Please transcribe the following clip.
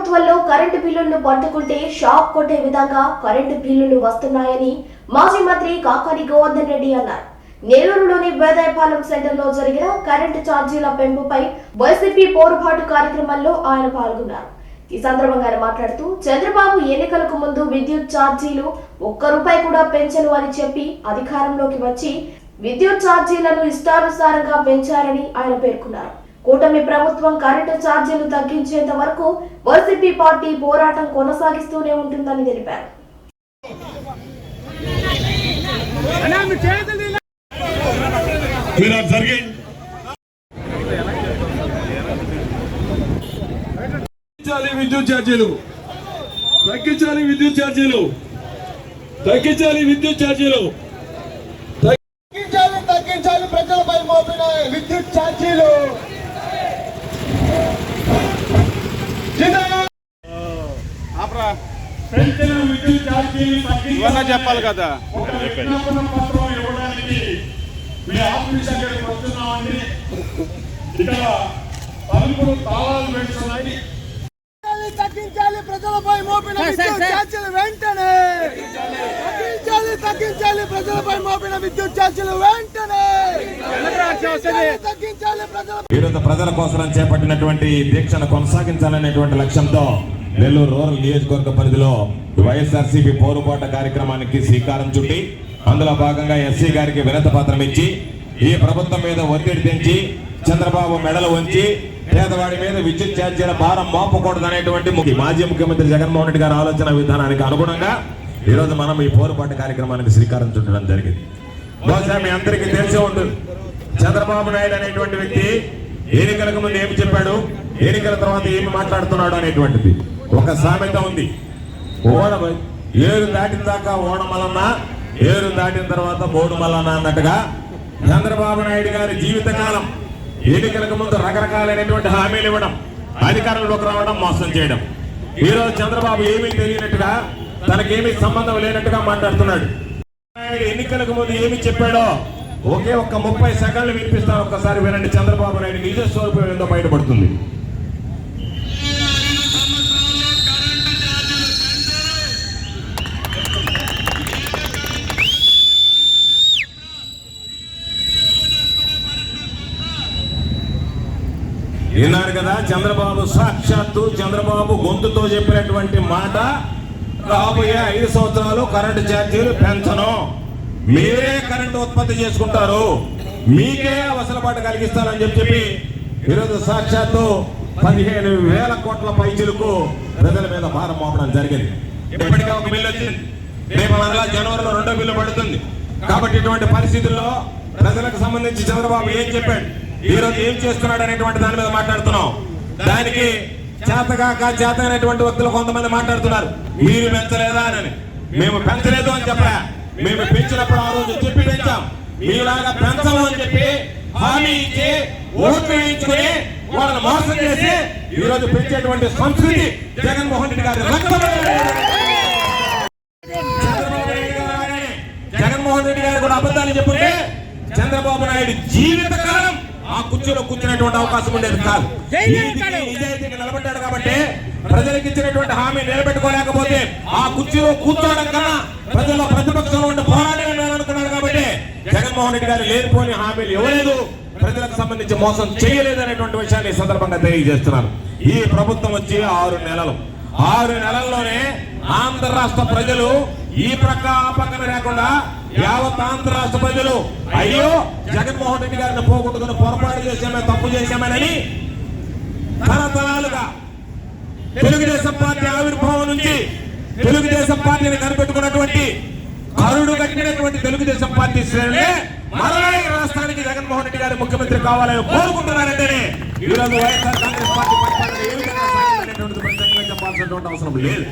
ప్రభుత్వంలో కరెంటు బిల్లులను పట్టుకుంటే షాక్ కొట్టే విధంగా కరెంటు బిల్లులు వస్తున్నాయని మాజీ మంత్రి కాకాని గోవర్ధన్ రెడ్డి అన్నారు. నెల్లూరులోని వేదాయపాలెం సెంటర్లో జరిగిన కరెంటు ఛార్జీల పెంపుపై వైసీపీ పోరుబాటు కార్యక్రమంలో ఆయన పాల్గొన్నారు. ఈ సందర్భంగా ఆయన మాట్లాడుతూ చంద్రబాబు ఎన్నికలకు ముందు విద్యుత్ ఛార్జీలు ఒక్క రూపాయి కూడా పెంచను అని చెప్పి అధికారంలోకి వచ్చి విద్యుత్ ఛార్జీలను ఇష్టానుసారంగా పెంచారని ఆయన పేర్కొన్నారు. కూటమి ప్రభుత్వం కరెంటు ఛార్జీలు తగ్గించేంత వరకు వైసీపీ పార్టీ పోరాటం కొనసాగిస్తూనే ఉంటుందని తెలిపారు. విద్యుత్ ఛార్జీలు. తగ్గించాలి విద్యుత్ ఛార్జీలు. తగ్గించాలి విద్యుత్ ఛార్జీలు తగ్గించాలి తగ్గించాలి ప్రజలపై మోపిన విద్యుత్ ఛార్జీలు జిందాబాద్. పెంచిన విద్యుత్ ఛార్జీలు ఇవన్నా చెప్పాలి కదా ఒక విజ్ఞాపన పత్రం ఇవ్వడానికి మీ ఆఫీస్ దగ్గరికి వస్తున్నామండి ఇక్కడ తలుపులు చెప్పాలి కదా? తగ్గించాలి, ప్రజలపై మోపిన విద్యుత్ ఛార్జీలు వెంటనే తగ్గించాలి తగ్గించాలి ప్రజలపై మోపిన విద్యుత్ ఛార్జీలు వెంటనే ప్రజల ఈరోజు ప్రజల కోసం చేపట్టినటువంటి దీక్షను కొనసాగించాలనేటువంటి లక్ష్యంతో నెల్లూరు రూరల్ నియోజకవర్గ పరిధిలో వైఎస్ఆర్సీపీ పౌరపాట కార్యక్రమానికి శ్రీకారం చుట్టి అందులో భాగంగా ఎస్సీ గారికి వినత పత్రం ఇచ్చి ఈ ప్రభుత్వం మీద ఒత్తిడి తెంచి చంద్రబాబు మెడలు వంచి పేదవాడి మీద విద్యుత్ ఛార్జీల భారం మోపకూడదు అనేటువంటి ముఖ్య- మాజీ ముఖ్యమంత్రి జగన్మోహన్ రెడ్డి గారి ఆలోచన విధానానికి అనుగుణంగా ఈరోజు మనం ఈ పోరుపాటు కార్యక్రమానికి శ్రీకారం చుట్టడం జరిగింది. బహుశా మీ అందరికీ తెలిసే ఉంటుంది. చంద్రబాబు నాయుడు అనేటువంటి వ్యక్తి ఎన్నికలకు ముందు ఏమి చెప్పాడు? ఎన్నికల తర్వాత ఏమి మాట్లాడుతున్నాడు అనేటువంటిది. ఒక సామెత ఉంది. ఓడ ఏరు దాటిన దాకా ఓడమలన్నా ఏరు దాటిన తర్వాత మోడుమలన్నా అన్నట్టుగా చంద్రబాబు నాయుడు గారి జీవితకాలం ఎన్నికలకు ముందు రకరకాలైనటువంటి హామీలు ఇవ్వడం అధికారంలోకి రావడం మోసం చేయడం. ఈ రోజు చంద్రబాబు ఏమీ తెలియనట్టుగా తనకేమీ సంబంధం లేనట్టుగా మాట్లాడుతున్నాడు. నాయుడు ఎన్నికలకు ముందు ఏమి చెప్పాడో ఒకే ఒక్క ముప్పై సెకండ్లు వినిపిస్తాను ఒక్కసారి వినండి. చంద్రబాబు నాయుడు నిజ స్వరూపం ఏందో బయటపడుతుంది. విన్నారు కదా చంద్రబాబు సాక్షాత్తు చంద్రబాబు గొంతుతో చెప్పినటువంటి మాట రాబోయే ఐదు సంవత్సరాలు కరెంటు ఛార్జీలు పెంచను. మీరే కరెంటు ఉత్పత్తి చేసుకుంటారు. మీకే అవసరపాటు కలిగిస్తారని చెప్పి చెప్పి ఈరోజు సాక్షాత్తు పదిహేను వేల కోట్ల పైచులకు ప్రజల మీద భారం మోపడం జరిగింది. ఇప్పటికే ఒక బిల్లు వచ్చింది. రేపు మరలా జనవరిలో రెండో బిల్లు పడుతుంది. కాబట్టి ఇటువంటి పరిస్థితుల్లో ప్రజలకు సంబంధించి చంద్రబాబు ఏం చెప్పాడు? ఈ రోజు ఏం చేస్తున్నాడు అనేటువంటి దాని మీద మాట్లాడుతున్నాం. దానికి చేతగాక చేత అనేటువంటి వ్యక్తులు కొంతమంది మాట్లాడుతున్నారు. మీరు పెంచలేదా అని. మేము పెంచలేదు అని చెప్పరా మేము పెంచినప్పుడు ఆ రోజు చెప్పి పెంచాం. మీలాగా పెంచము అని చెప్పి హామీ ఇచ్చి ఓట్లు వేయించుకుని వాళ్ళని మోసం చేసి ఈ రోజు పెంచేటువంటి సంస్కృతి జగన్మోహన్ రెడ్డి గారి చంద్రబాబు నాయుడు గారు జగన్మోహన్ రెడ్డి గారు కూడా అబద్ధాలు చెప్పుంటే చంద్రబాబు నాయుడు జీవితకాలం కుర్చీలో కూర్చునేటువంటి అవకాశం ఉండేది కాదు. నిలబడ్డాడు కాబట్టి ప్రజలకు ఇచ్చినటువంటి హామీ నిలబెట్టుకోలేకపోతే ఆ కుర్చీలో కూర్చోవడం కన్నా ప్రజల్లో ప్రతిపక్షంలో ఉండే పోరాటం అనుకున్నాడు కాబట్టి జగన్మోహన్ రెడ్డి గారు లేనిపోని హామీలు ఇవ్వలేదు. ప్రజలకు సంబంధించి మోసం చేయలేదు అనేటువంటి విషయాన్ని సందర్భంగా తెలియజేస్తున్నాను ఈ ప్రభుత్వం వచ్చి ఆరు నెలలు. ఆరు నెలల్లోనే ఆంధ్ర రాష్ట్ర ప్రజలు ఈ ప్రక్క లేకుండా యావత్ ఆంధ్ర రాష్ట్ర ప్రజలు అయ్యో జగన్మోహన్ రెడ్డి గారిని పోగొట్టుకుని పొరపాటు చేశామే తప్పు చేశామని తరతరాలుగా తెలుగుదేశం పార్టీ ఆవిర్భావం నుంచి తెలుగుదేశం పార్టీని కనిపెట్టుకున్నటువంటి కరుడు కట్టినటువంటి తెలుగుదేశం పార్టీ శ్రేణులే మరలా ఈ రాష్ట్రానికి జగన్మోహన్ రెడ్డి గారు ముఖ్యమంత్రి కావాలని కోరుకుంటున్నారంటేనే ఈరోజు వైఎస్ఆర్ కాంగ్రెస్ పార్టీ పరిపాలన ఏ విధంగా చెప్పాల్సినటువంటి అవసరం లేదు.